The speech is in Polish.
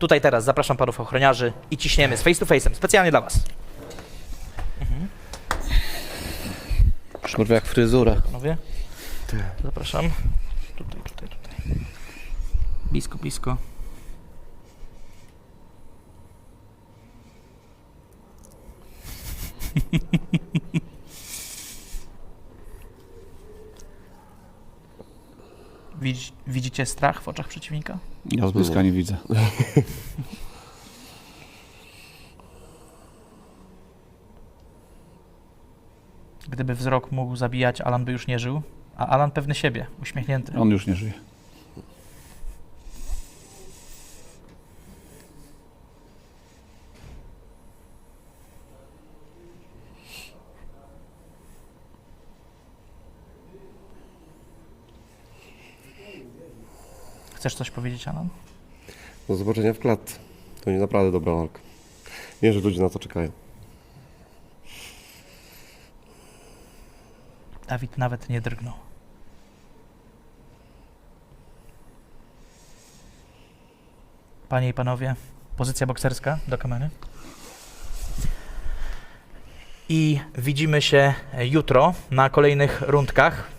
Tutaj teraz zapraszam panów ochroniarzy i ciśniemy z face to face'em, specjalnie dla was. Kurwa jak fryzura. Panowie, zapraszam. Tutaj, tutaj, tutaj. Blisko, blisko. Widzi, widzicie strach w oczach przeciwnika? Ja z bliska nie widzę. Gdyby wzrok mógł zabijać, Alan by już nie żył. A Alan pewny siebie, uśmiechnięty. On już nie żyje. Chcesz coś powiedzieć, Alan? Do zobaczenia w klatce. To nie naprawdę dobra walka. Wiem, że ludzie na to czekają. Dawid nawet nie drgnął. Panie i panowie, pozycja bokserska do kamery. I widzimy się jutro na kolejnych rundkach.